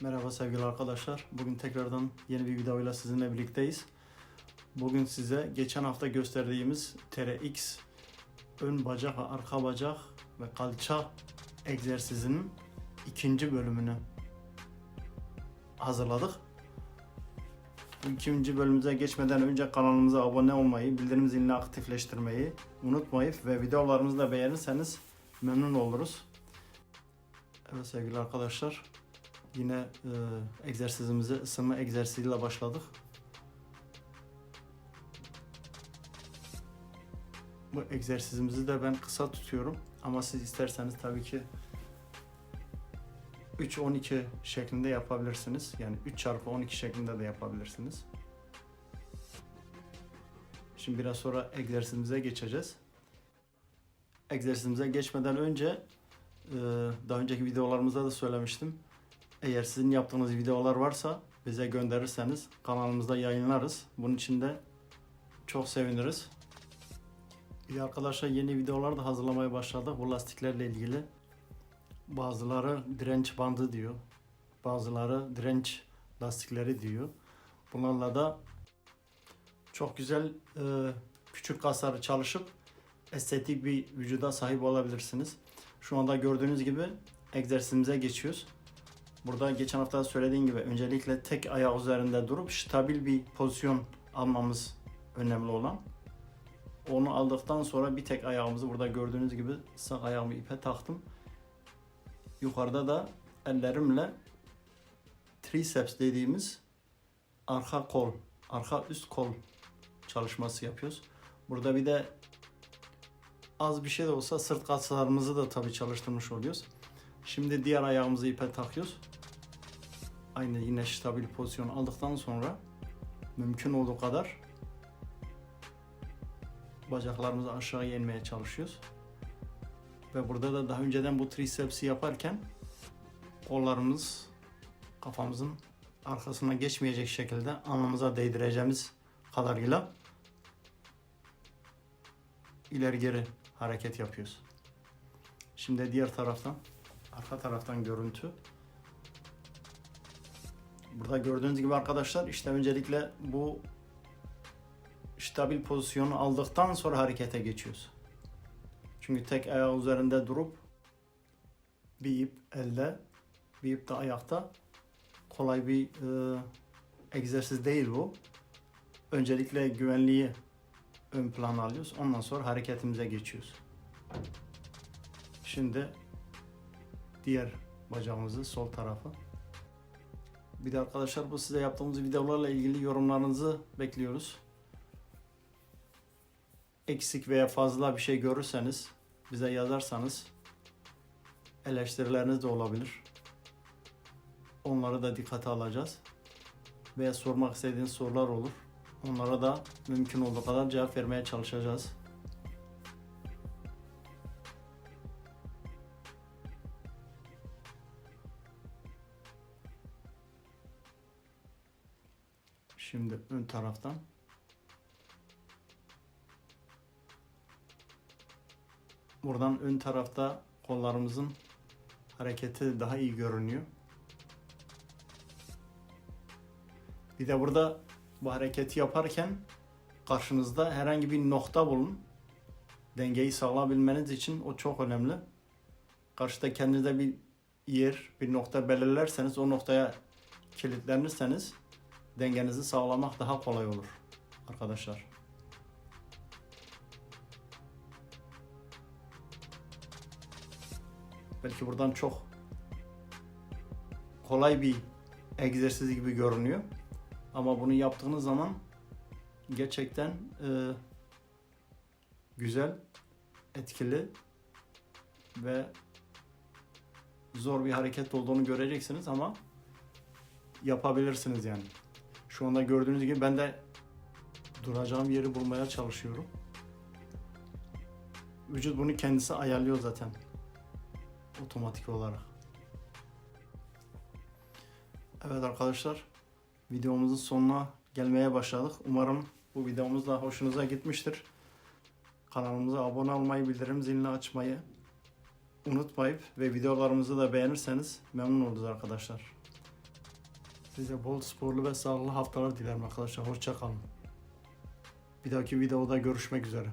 Merhaba sevgili arkadaşlar. Bugün tekrardan yeni bir videoyla sizinle birlikteyiz. Bugün size geçen hafta gösterdiğimiz TRX ön bacak ve arka bacak ve kalça egzersizinin ikinci bölümünü hazırladık. Bu ikinci bölümümüze geçmeden önce kanalımıza abone olmayı, bildirim zilini aktifleştirmeyi unutmayıp ve videolarımızı da beğenirseniz memnun oluruz. Evet sevgili arkadaşlar, yine e, egzersizimize ısınma egzersiziyle başladık. Bu egzersizimizi de ben kısa tutuyorum ama siz isterseniz tabii ki 3-12 şeklinde yapabilirsiniz. Yani 3 çarpı 12 şeklinde de yapabilirsiniz. Şimdi biraz sonra egzersizimize geçeceğiz. Egzersizimize geçmeden önce e, daha önceki videolarımızda da söylemiştim. Eğer sizin yaptığınız videolar varsa bize gönderirseniz kanalımızda yayınlarız. Bunun için de çok seviniriz. Bir arkadaşlar yeni videolar da hazırlamaya başladık bu lastiklerle ilgili. Bazıları direnç bandı diyor. Bazıları direnç lastikleri diyor. Bunlarla da çok güzel e, küçük kasları çalışıp estetik bir vücuda sahip olabilirsiniz. Şu anda gördüğünüz gibi egzersizimize geçiyoruz. Burada geçen hafta söylediğim gibi öncelikle tek ayak üzerinde durup stabil bir pozisyon almamız önemli olan. Onu aldıktan sonra bir tek ayağımızı burada gördüğünüz gibi sağ ayağımı ipe taktım. Yukarıda da ellerimle triceps dediğimiz arka kol, arka üst kol çalışması yapıyoruz. Burada bir de az bir şey de olsa sırt kaslarımızı da tabii çalıştırmış oluyoruz. Şimdi diğer ayağımızı ipe takıyoruz. Aynı yine stabil pozisyon aldıktan sonra mümkün olduğu kadar bacaklarımızı aşağı inmeye çalışıyoruz. Ve burada da daha önceden bu tricepsi yaparken kollarımız kafamızın arkasına geçmeyecek şekilde alnımıza değdireceğimiz kadarıyla ileri geri hareket yapıyoruz. Şimdi diğer taraftan, arka taraftan görüntü. Burada gördüğünüz gibi arkadaşlar işte öncelikle bu stabil pozisyonu aldıktan sonra harekete geçiyoruz. Çünkü tek ayağı üzerinde durup bir ip elde, bir ip de ayakta kolay bir e, egzersiz değil bu. Öncelikle güvenliği ön plana alıyoruz. Ondan sonra hareketimize geçiyoruz. Şimdi diğer bacağımızı sol tarafı. Bir de arkadaşlar bu size yaptığımız videolarla ilgili yorumlarınızı bekliyoruz. Eksik veya fazla bir şey görürseniz bize yazarsanız eleştirileriniz de olabilir. Onları da dikkate alacağız. Veya sormak istediğiniz sorular olur. Onlara da mümkün olduğu kadar cevap vermeye çalışacağız. Şimdi ön taraftan Buradan ön tarafta kollarımızın hareketi daha iyi görünüyor. Bir de burada bu hareketi yaparken karşınızda herhangi bir nokta bulun. Dengeyi sağlayabilmeniz için o çok önemli. Karşıda kendinize bir yer, bir nokta belirlerseniz o noktaya kilitlenirseniz dengenizi sağlamak daha kolay olur arkadaşlar. Belki buradan çok kolay bir egzersiz gibi görünüyor. Ama bunu yaptığınız zaman gerçekten e, güzel, etkili ve zor bir hareket olduğunu göreceksiniz ama yapabilirsiniz yani. Şu anda gördüğünüz gibi ben de duracağım yeri bulmaya çalışıyorum. Vücut bunu kendisi ayarlıyor zaten otomatik olarak. Evet arkadaşlar videomuzun sonuna gelmeye başladık. Umarım bu videomuz da hoşunuza gitmiştir. Kanalımıza abone olmayı, bildirim zilini açmayı unutmayıp ve videolarımızı da beğenirseniz memnun oluruz arkadaşlar. Size bol sporlu ve sağlıklı haftalar dilerim arkadaşlar. Hoşça kalın. Bir dahaki videoda görüşmek üzere.